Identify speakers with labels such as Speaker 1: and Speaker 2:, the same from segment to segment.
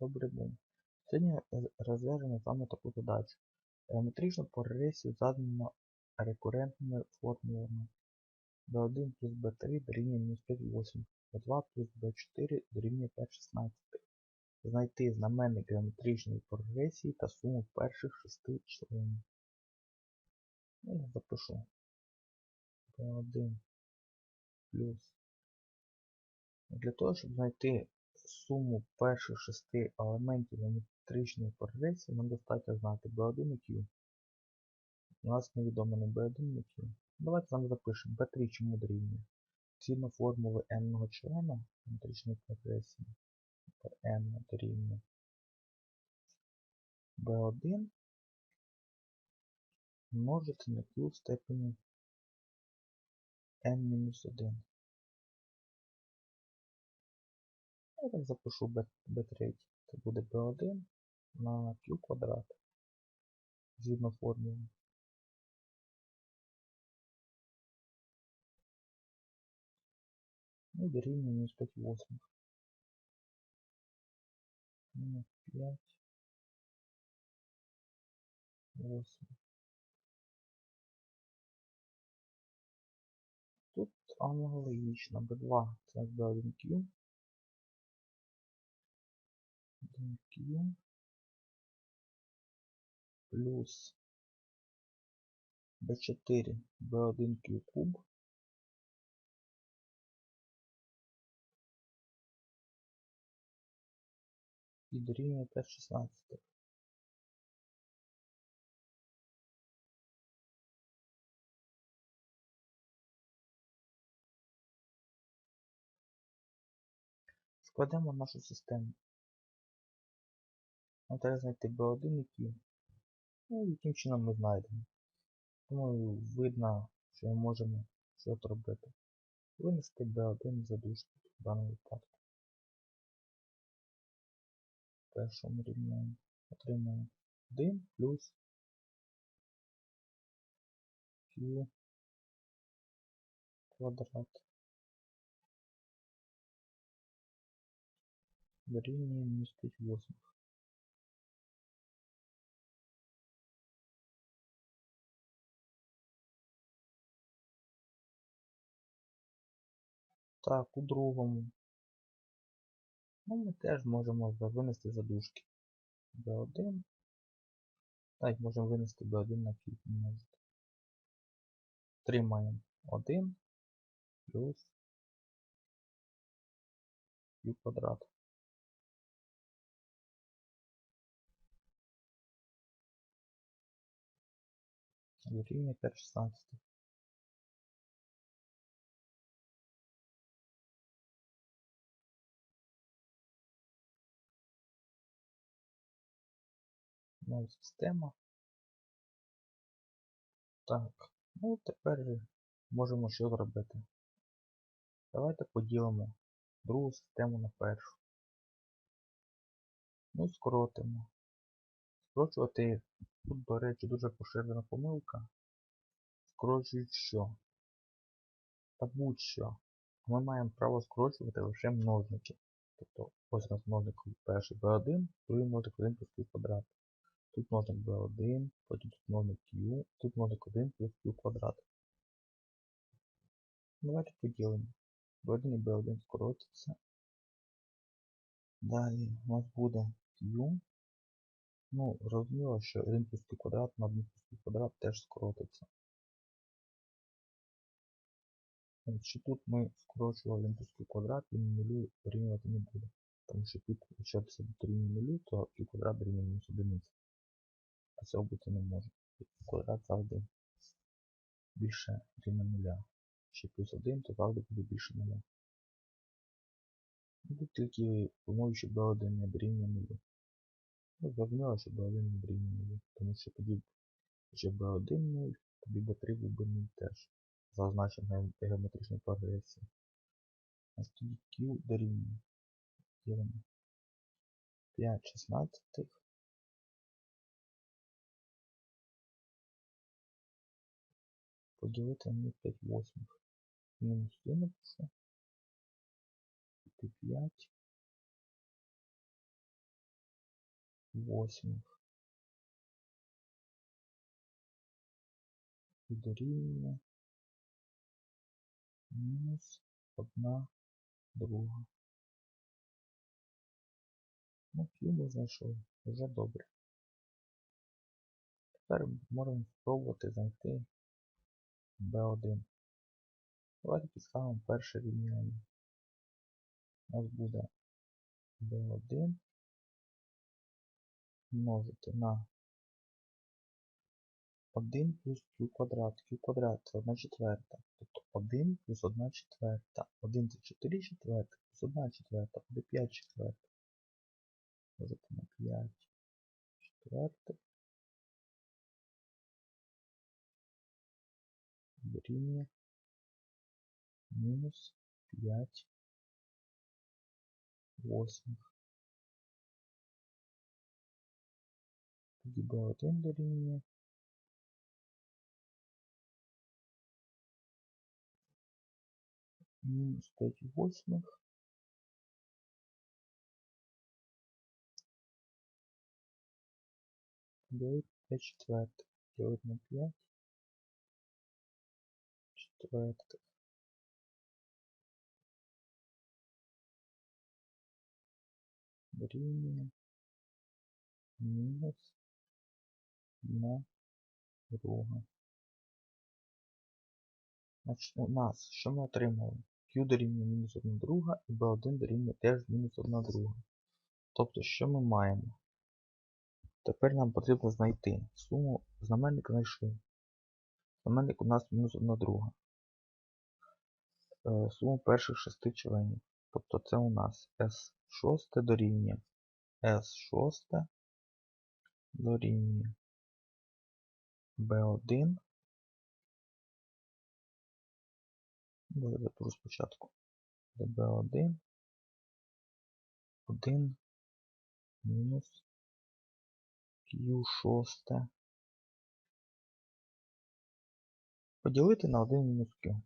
Speaker 1: Добрий день. Сьогодні роз- розв'яжемо з вами таку задачу. Геометричну прогресію задано рекурентними формулами. B1 плюс B3 дорівнює мінус 5 8. B2 плюс B4 дорівнює 5 16. Знайти знаменник геометричної прогресії та суму перших шести членів. Ну, я запишу. B1 плюс. Для того, щоб знайти суму перших шести елементів геометричної прогресії, нам достатньо знати B1 і Q. У нас невідомо не B1, не Q. Давайте нам запишемо B3 чому дорівнює. Згідно формули n-ного члена геометричної прогресії, n дорівнює B1 множити на Q в степені n-1. Я так запишу B, B3. Це буде B1 на Q квадрат. Згідно формули. Ну, дорівнює мінус 5 8. Мінус 5 8. Тут аналогічно. B2 це B1Q. 1Q плюс B4 B1Q куб і дорівнює 5 16. Складемо нашу систему. Нам треба знайти B1 і. Ну яким чином ми знайдемо. Думаю, видно, що ми можемо щось робити. Винести B1 за дужки в даному випадку. Першому рівнянні отримаємо 1 плюс Q квадрат дорівнює мінус 8. Так, у другому. Ну, ми теж можемо винести задушки. B1. Так, можемо винести B1 на помножити. Отримаємо 1 плюс Q квадрат. Дорівнює 5 16. Знову система. Так, ну тепер же можемо що зробити. Давайте поділимо другу систему на першу. Ну, скоротимо. Скорочувати тут, до речі, дуже поширена помилка. Скорочують що? Та будь-що. Ми маємо право скорочувати лише множники. Тобто ось у нас множник перший b1, другий множник 1 плюс квадрат. Тут множник b1, потім тут множник q, тут множник 1 плюс q квадрат. Давайте поділимо. b1 і b1 скоротяться. Далі у нас буде q. Ну, зрозуміло, що 1 плюс q квадрат на 1 плюс q квадрат теж скоротиться. Якщо тут ми скорочували 1 плюс q квадрат, він нулю порівнювати не буде. Тому що тут, якщо це дорівнює нулю, то q квадрат дорівнює мінус одиниці. А цього бути не може. Квадрат завжди більше рівня нуля. Ще плюс 1, то завжди буде більше нуля. І Тут тільки умови, що b1 не дорівнює нулю. Ну, зрозуміло, що b1 не дорівнює нулю. Тому що тоді, якщо b1 0, тоді b3 був би 0 теж. За означенням геометричної прогресії. А тоді Q дорівнює. Ділимо 5 16 поділити на 5 восьмих. Мінус 1 напишу. І 5 восьмих. І дорівнює мінус одна друга. Ну, ми знайшли. Вже добре. Тепер можемо спробувати знайти B1. Давайте підставимо перше рівняння. У нас буде B1 множити на 1 плюс q квадрат. q квадрат це 1 четверта. Тобто 1 плюс 1 четверта. 1 це 4 четвертих, плюс 1 четверта, буде 5 четвертих. Можете на 5 четвертих. Дорівнює мінус 5 восьмих. Тоді b1 дорівнює мінус 5 восьмих. Делить 5 четвертих. Делить на 5 Четвертих. Дорівнює мінус на друга. Значить, у нас, що ми отримали? Q дорівнює мінус 1 друга і B1 дорівнює теж мінус 1 друга. Тобто, що ми маємо? Тепер нам потрібно знайти суму знаменник знайшли. Знаменник у нас мінус 1 друга. Е, Суму перших шести членів. Тобто це у нас S6 дорівнює S6 дорівнює B1. Давайте запишу спочатку. B1 1 мінус Q6 поділити на 1 мінус Q.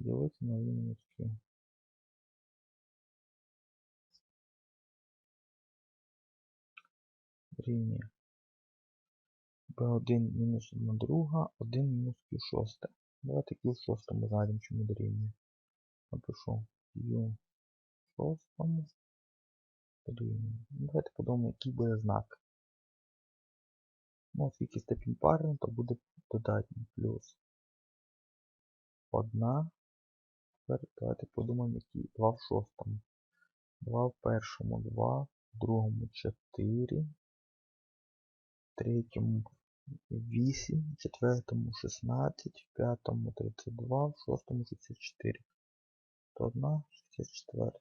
Speaker 1: На 1 Q. Рівня B1 мінус 1 друга, 1 мінус Q6. Давайте Q6 ми знайдемо, чому дорівнює. Напишу Q6 дорівнює. Ну, Давайте подумаємо, який буде знак. Ну, оскільки степінь пари, то буде додатній плюс 1. Давайте подумаємо, які 2 в шостому. 2 в першому 2, в другому 4, в третьому 8, в четвертому 16, в п'ятому 32, в шостому 64. То 1, 64.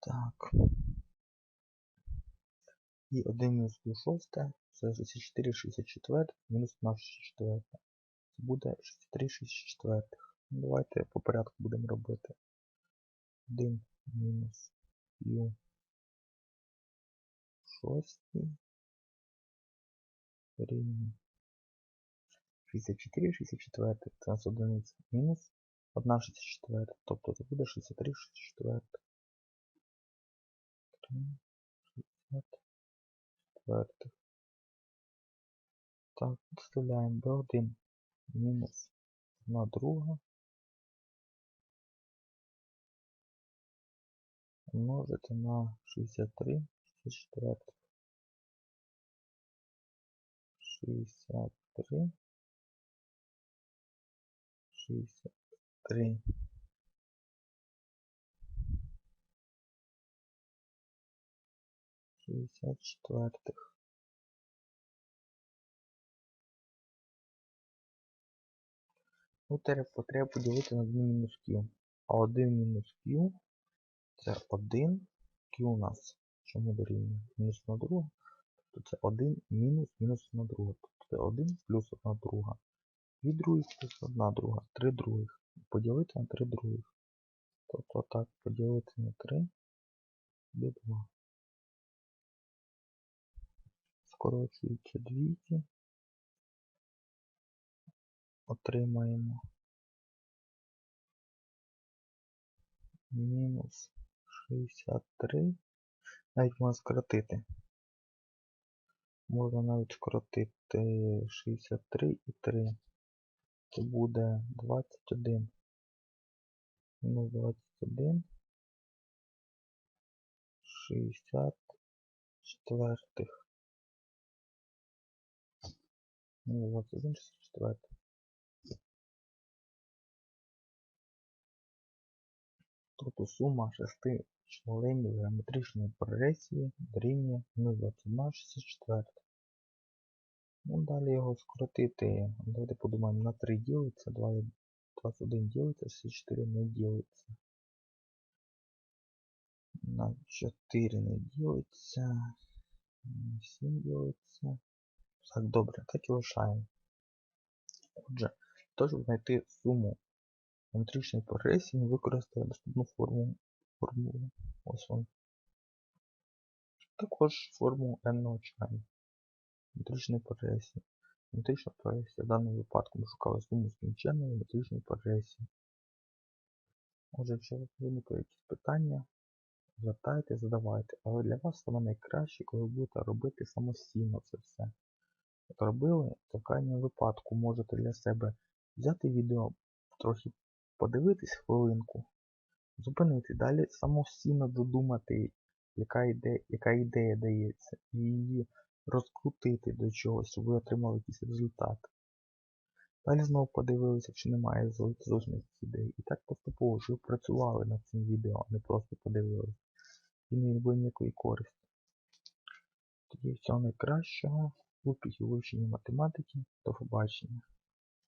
Speaker 1: Так. І 1 мінус 6, це 64, 64, мінус 1, 64. Це буде 63, 64. Ну, давайте по порядку будемо робити. 1 мінус Q 6 рівня 64, 64, це у нас одиниця, мінус 1 64, тобто це буде 63, 64. 64. Так, підставляємо B1 мінус 1 друга умножити на 63, 64. 63, 63. Шістдесят четвертих. Ну, тепер треба поділити на 1 мінус Q. А 1 мінус Q це 1. Q у нас чому дорівнює? Мінус 1 друга. Тобто це 1 мінус мінус 1 друга. Тобто це 1 плюс 1 друга. 2 других плюс 1 друга. 3 других. Поділити на 3 других. Тобто так поділити на 3 буде 2. Скорочуються двійки. Отримаємо мінус 63. Навіть можна скоротити. Можна навіть скоротити 63 і 3. Це буде 21. Мінус 21. 60 четвертих. Ну, 21, 64. Тобто сума шести членів геометричної прогресії дорівнює мінус 21, 64. Ну, далі його скоротити. Давайте подумаємо, на 3 ділиться, 2, 21 ділиться, 64 не ділиться. На 4 не ділиться. 7 ділиться. Так, добре, так і лишаємо. Отже, то, щоб знайти суму геометричної прогресії, ми використаємо наступну формулу. формулу. Ось вона. Також формулу n члену геометричної прогресії. Геометрична прогресія в даному випадку ми шукали суму скінченної геометричної прогресії. Отже, якщо ви виникли якісь питання, звертайте, задавайте. Але для вас саме найкраще, коли ви будете робити самостійно це все. От робили, в крайньому випадку можете для себе взяти відео, трохи подивитись хвилинку, зупинити, далі самостійно додумати, яка ідея, яка ідея дається, і її розкрутити до чогось, щоб ви отримали якийсь результат. Далі знову подивилися, якщо немає зовсім ідей. І так поступово, що ви працювали над цим відео, а не просто подивилися. І не було ніякої користі. Тоді всього найкращого, успіхів вивченні математики, до побачення.